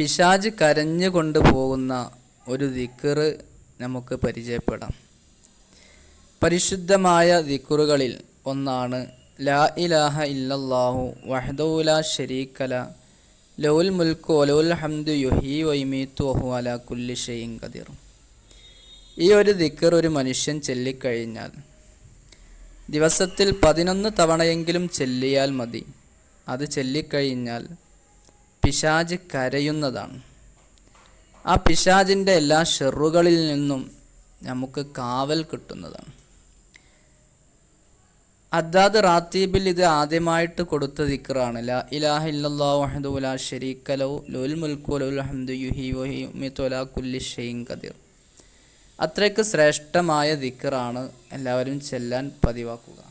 പിശാജ് കരഞ്ഞു കൊണ്ടുപോകുന്ന ഒരു ദിക്കറ് നമുക്ക് പരിചയപ്പെടാം. പരിശുദ്ധമായ ദിക്കുറുകളിൽ ഒന്നാണ് ലാ ഇലാഹ ഇല്ലല്ലാഹു വഹദൌല ഷരീക്കല ലൗൽ മുൽക്കു ഒലൗൽ ഹംദു യുഹി വൈമീത്തു വഹു അല കുല്ലി ഷെയ്ൻ കതിർ ഈ ഒരു ദിക്കർ ഒരു മനുഷ്യൻ ചൊല്ലിക്കഴിഞ്ഞാൽ ദിവസത്തിൽ പതിനൊന്ന് തവണയെങ്കിലും ചെല്ലിയാൽ മതി. അത് ചൊല്ലിക്കഴിഞ്ഞാൽ പിശാജ് കരയുന്നതാണ്. ആ പിശാജിന്റെ എല്ലാ ഷെറുകളിൽ നിന്നും നമുക്ക് കാവൽ കിട്ടുന്നതാണ്. അദ്ദാദ് റാത്തീബിൽ ഇത് ആദ്യമായിട്ട് കൊടുത്ത ദിക്റാണ്. ലാ ഇലാഹ ഇല്ലല്ലാഹു വഹദഹു ലാ ലഹു ലുൽ മുൽക്കു വലഹുൽ ഹംദു യുഹി വഹി കുല്ലി ഷൈഇൻ അത്രയ്ക്ക് ശ്രേഷ്ഠമായ ദിക്റാണ് എല്ലാവരും ചെല്ലാൻ പതിവാക്കുക.